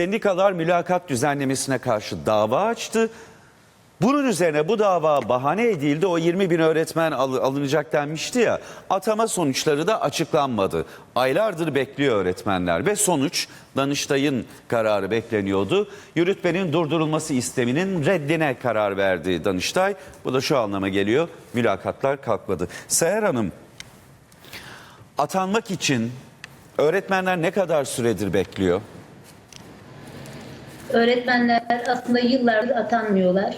Sendikalar mülakat düzenlemesine karşı dava açtı. Bunun üzerine bu dava bahane edildi. O 20 bin öğretmen al- alınacak denmişti ya. Atama sonuçları da açıklanmadı. Aylardır bekliyor öğretmenler ve sonuç Danıştay'ın kararı bekleniyordu. Yürütmenin durdurulması isteminin reddine karar verdi Danıştay. Bu da şu anlama geliyor. Mülakatlar kalkmadı. Seher Hanım atanmak için öğretmenler ne kadar süredir bekliyor? Öğretmenler aslında yıllardır atanmıyorlar.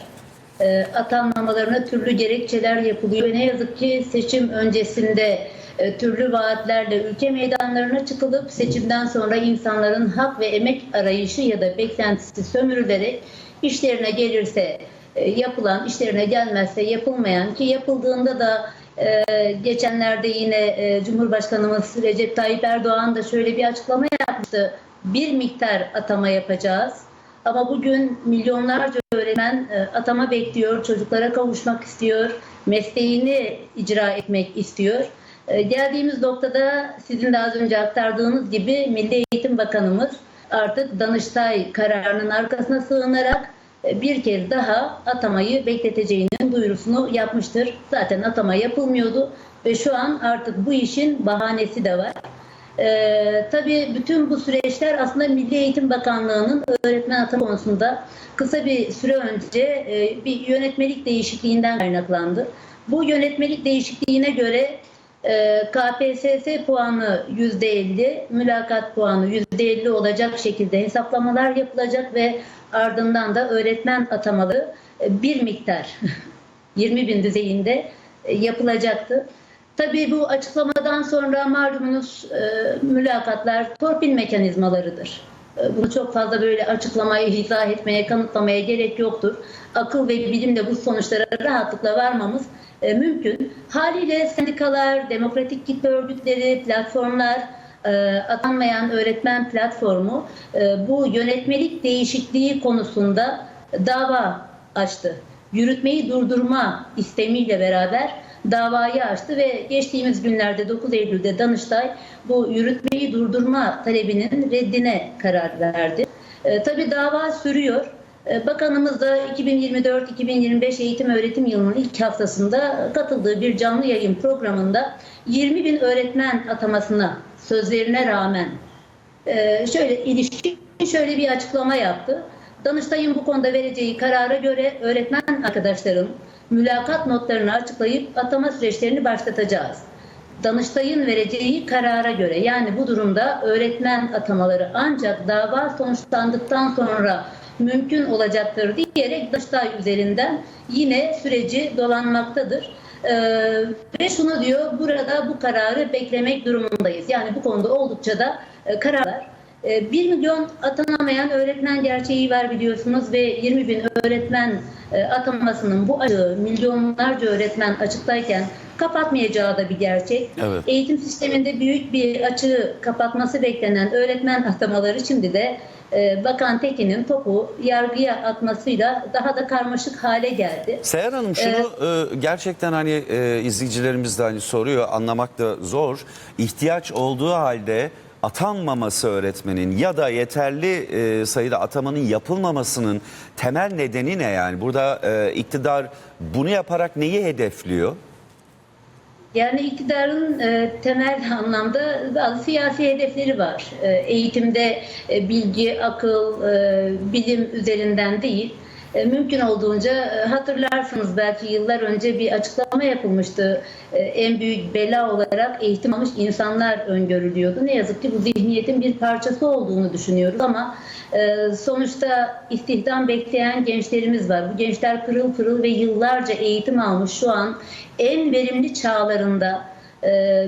Ee, atanmamalarına türlü gerekçeler yapılıyor. Ne yazık ki seçim öncesinde e, türlü vaatlerle ülke meydanlarına çıkılıp seçimden sonra insanların hak ve emek arayışı ya da beklentisi sömürülerek işlerine gelirse e, yapılan, işlerine gelmezse yapılmayan ki yapıldığında da e, geçenlerde yine e, Cumhurbaşkanımız Recep Tayyip Erdoğan da şöyle bir açıklama yapmıştı. Bir miktar atama yapacağız. Ama bugün milyonlarca öğretmen e, atama bekliyor, çocuklara kavuşmak istiyor, mesleğini icra etmek istiyor. E, Geldiğimiz noktada sizin de az önce aktardığınız gibi Milli Eğitim Bakanımız artık Danıştay kararının arkasına sığınarak e, bir kez daha atamayı bekleteceğinin duyurusunu yapmıştır. Zaten atama yapılmıyordu ve şu an artık bu işin bahanesi de var. Ee, tabii bütün bu süreçler aslında Milli Eğitim Bakanlığı'nın öğretmen atama konusunda kısa bir süre önce e, bir yönetmelik değişikliğinden kaynaklandı. Bu yönetmelik değişikliğine göre e, KPSS puanı %50, mülakat puanı %50 olacak şekilde hesaplamalar yapılacak ve ardından da öğretmen atamaları e, bir miktar 20 bin düzeyinde e, yapılacaktı. Tabii bu açıklamadan sonra malumunuz e, mülakatlar torpil mekanizmalarıdır. E, bunu çok fazla böyle açıklamaya, izah etmeye, kanıtlamaya gerek yoktur. Akıl ve bilimle bu sonuçlara rahatlıkla varmamız e, mümkün. Haliyle sendikalar, demokratik kitle örgütleri, platformlar, e, atanmayan öğretmen platformu e, bu yönetmelik değişikliği konusunda dava açtı. Yürütmeyi durdurma istemiyle beraber davayı açtı ve geçtiğimiz günlerde 9 Eylül'de Danıştay bu yürütmeyi durdurma talebinin reddine karar verdi. E, tabii dava sürüyor. E, Bakanımız da 2024-2025 eğitim öğretim yılının ilk haftasında katıldığı bir canlı yayın programında 20 bin öğretmen atamasına sözlerine rağmen e, şöyle ilişkin şöyle bir açıklama yaptı. Danıştay'ın bu konuda vereceği karara göre öğretmen arkadaşların mülakat notlarını açıklayıp atama süreçlerini başlatacağız. Danıştay'ın vereceği karara göre yani bu durumda öğretmen atamaları ancak dava sonuçlandıktan sonra mümkün olacaktır diyerek Danıştay üzerinden yine süreci dolanmaktadır. Ee, ve şunu diyor burada bu kararı beklemek durumundayız. Yani bu konuda oldukça da e, kararlar. 1 milyon atanamayan öğretmen gerçeği var biliyorsunuz ve 20 bin öğretmen e, atamasının bu açığı milyonlarca öğretmen açıktayken kapatmayacağı da bir gerçek. Evet. Eğitim sisteminde büyük bir açığı kapatması beklenen öğretmen atamaları şimdi de e, Bakan Tekin'in topu yargıya atmasıyla daha da karmaşık hale geldi. Seher Hanım şunu e, gerçekten hani e, izleyicilerimiz de hani soruyor anlamak da zor. İhtiyaç olduğu halde atanmaması öğretmenin ya da yeterli e, sayıda atamanın yapılmamasının temel nedeni ne yani? Burada e, iktidar bunu yaparak neyi hedefliyor? Yani iktidarın e, temel anlamda bazı siyasi hedefleri var. E, eğitimde e, bilgi, akıl, e, bilim üzerinden değil. E, mümkün olduğunca e, hatırlarsınız belki yıllar önce bir açıklama yapılmıştı. E, en büyük bela olarak eğitim almış insanlar öngörülüyordu. Ne yazık ki bu zihniyetin bir parçası olduğunu düşünüyoruz ama sonuçta istihdam bekleyen gençlerimiz var. Bu gençler pırıl pırıl ve yıllarca eğitim almış şu an en verimli çağlarında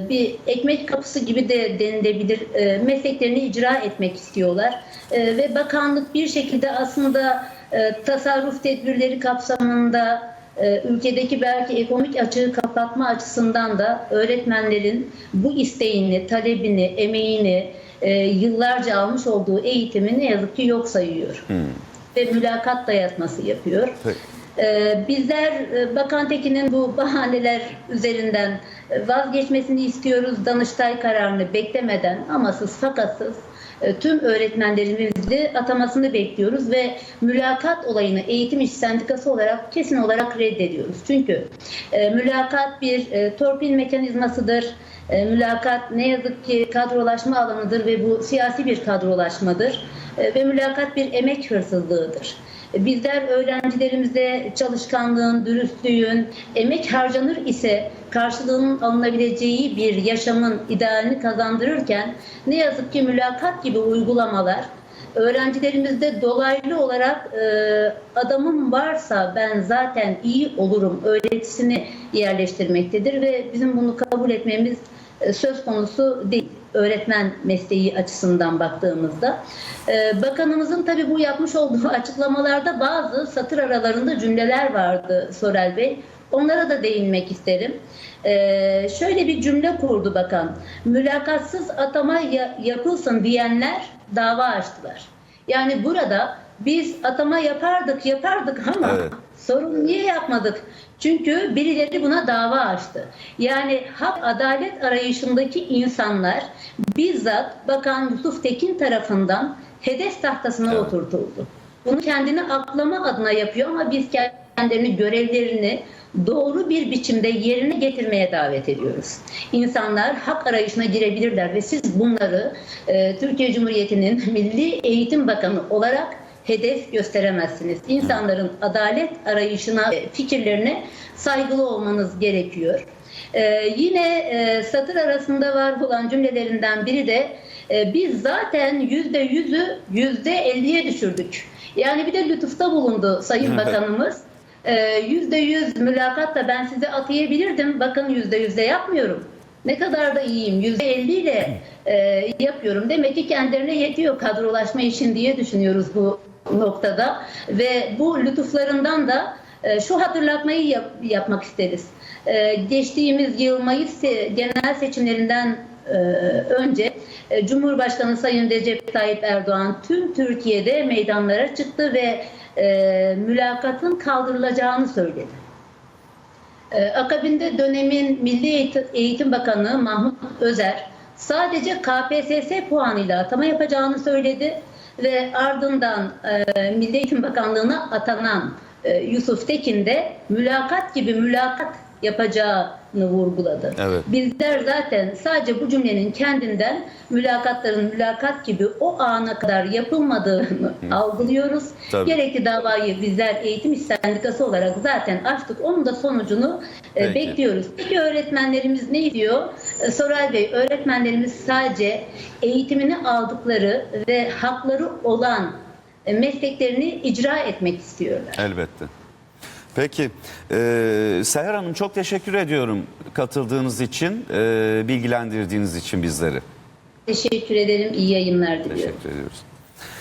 bir ekmek kapısı gibi de denilebilir mesleklerini icra etmek istiyorlar ve bakanlık bir şekilde aslında e, tasarruf tedbirleri kapsamında e, ülkedeki belki ekonomik açığı kapatma açısından da öğretmenlerin bu isteğini, talebini, emeğini e, yıllarca almış olduğu eğitimi ne yazık ki yok sayıyor ve mülakat dayatması yapıyor. Peki. Ee, Bizler e, Bakan Tekin'in bu bahaneler üzerinden vazgeçmesini istiyoruz. Danıştay kararını beklemeden amasız fakatsız e, tüm öğretmenlerimizle atamasını bekliyoruz ve mülakat olayını eğitim iş sendikası olarak kesin olarak reddediyoruz. Çünkü e, mülakat bir e, torpil mekanizmasıdır. E, mülakat ne yazık ki kadrolaşma alanıdır ve bu siyasi bir kadrolaşmadır. E, ve mülakat bir emek hırsızlığıdır. E, Bizler öğrencilerimize çalışkanlığın, dürüstlüğün, emek harcanır ise karşılığının alınabileceği bir yaşamın idealini kazandırırken ne yazık ki mülakat gibi uygulamalar öğrencilerimizde dolaylı olarak e, adamım varsa ben zaten iyi olurum öğretisini yerleştirmektedir ve bizim bunu kabul etmemiz e, söz konusu değil öğretmen mesleği açısından baktığımızda. E, bakanımızın tabii bu yapmış olduğu açıklamalarda bazı satır aralarında cümleler vardı Sorel Bey. Onlara da değinmek isterim. E, şöyle bir cümle kurdu bakan. Mülakatsız atama ya- yapılsın diyenler dava açtılar. Yani burada biz atama yapardık yapardık ama Evet. Sorun niye yapmadık? Çünkü birileri buna dava açtı. Yani hak adalet arayışındaki insanlar bizzat Bakan Yusuf Tekin tarafından hedef tahtasına Evet. oturtuldu. Bunu kendini aklama adına yapıyor ama biz kendilerini görevlerini doğru bir biçimde yerine getirmeye davet ediyoruz. İnsanlar hak arayışına girebilirler ve siz bunları e, Türkiye Cumhuriyeti'nin Milli Eğitim Bakanı olarak hedef gösteremezsiniz. İnsanların adalet arayışına, fikirlerine saygılı olmanız gerekiyor. Ee, yine e, satır arasında var olan cümlelerinden biri de e, biz zaten yüzde yüzü yüzde elliye düşürdük. Yani bir de lütufta bulundu Sayın Bakanımız. Ee, Yüzde yüz mülakatla ben size atayabilirdim. Bakın yüzde yüzde yapmıyorum. Ne kadar da iyiyim. Yüzde elli ile e, yapıyorum. Demek ki kendilerine yetiyor kadrolaşma için diye düşünüyoruz bu noktada. Ve bu lütuflarından da e, şu hatırlatmayı yap- yapmak isteriz. E, geçtiğimiz yıl Mayıs genel seçimlerinden e, önce Cumhurbaşkanı Sayın Recep Tayyip Erdoğan tüm Türkiye'de meydanlara çıktı ve mülakatın kaldırılacağını söyledi. Akabinde dönemin Milli Eğitim Bakanı Mahmut Özer sadece KPSS puanıyla atama yapacağını söyledi ve ardından e, Milli Eğitim Bakanlığı'na atanan e, Yusuf Tekin de mülakat gibi mülakat yapacağını vurguladı. Evet. Bizler zaten sadece bu cümlenin kendinden mülakatların mülakat gibi o ana kadar yapılmadığını algılıyoruz. Tabii. Gerekli davayı bizler eğitim İş sendikası olarak zaten açtık. Onun da sonucunu e, Peki. bekliyoruz. Peki öğretmenlerimiz ne diyor? E, Soray Bey, öğretmenlerimiz sadece eğitimini aldıkları ve hakları olan e, mesleklerini icra etmek istiyorlar. Elbette. Peki, e, Seher Hanım çok teşekkür ediyorum katıldığınız için, e, bilgilendirdiğiniz için bizleri. Teşekkür ederim. İyi yayınlar diliyorum. Teşekkür ediyoruz.